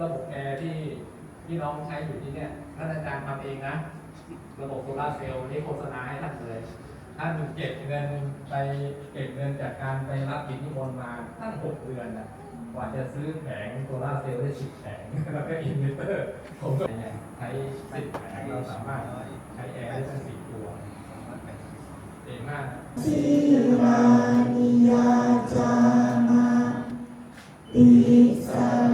ระบบแอร์ที่ที่น้องใช้อยู่ที่เนี่ยท่านอาจารย์ทำเองนะ ระบบโซลาร์เซลล์ที่โฆษณาให้ท่านเลยท่านเก็บเงินไปเก็บเงินจากการไปรับกิจนิมนต์มาตั้งหกเดือนนะกว่าจะซื้อแผงโซลาร์เซลล์ได้สิบแผงแล้วก็อินเวอร์เตอร์ผมก็ใช้สิบแผงเราสามารถใช้แอร์ได้ตั้งสี่ตัวเก่งมากสิรานิยาจามาติสร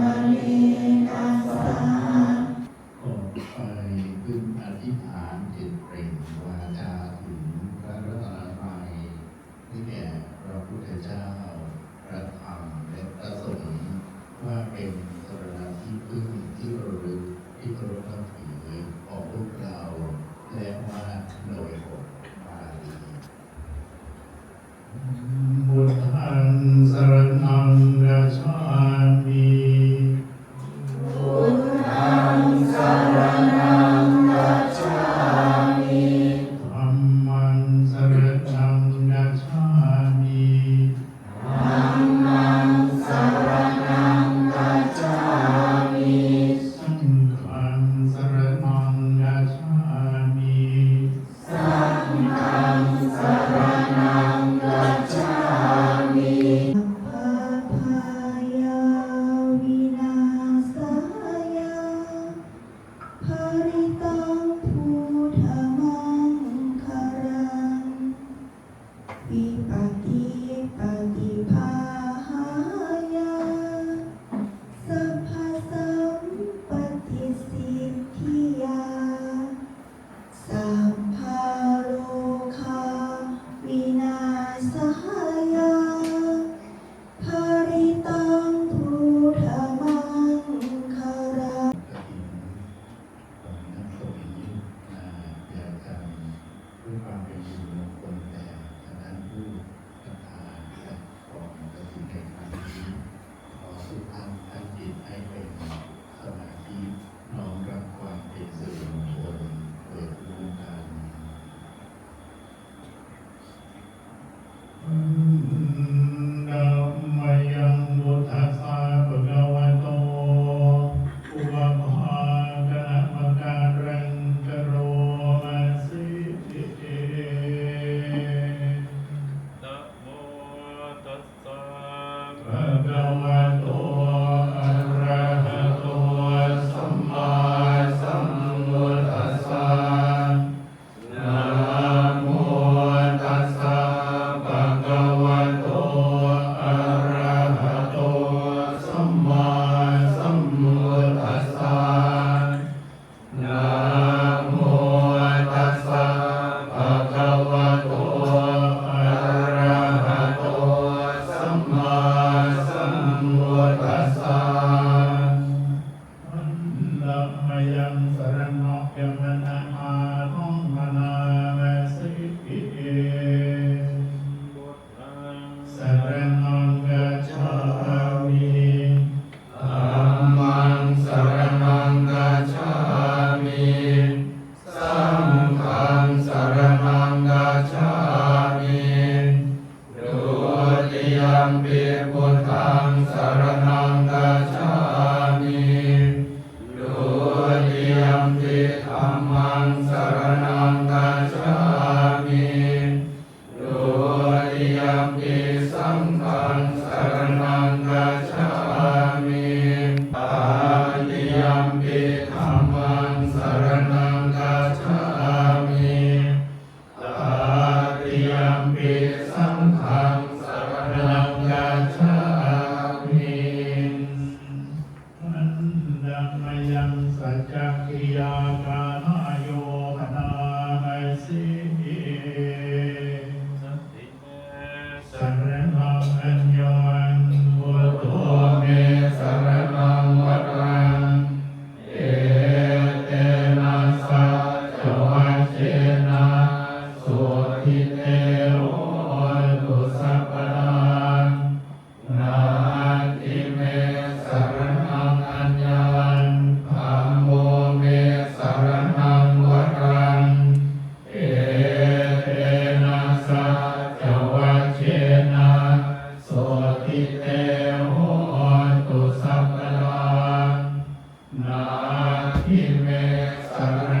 Amen. Amen.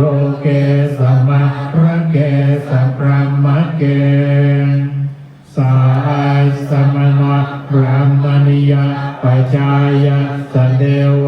โลเกสัมมาระเกสัพระมะเกสายสมณะพระมณียปัจจายสเดว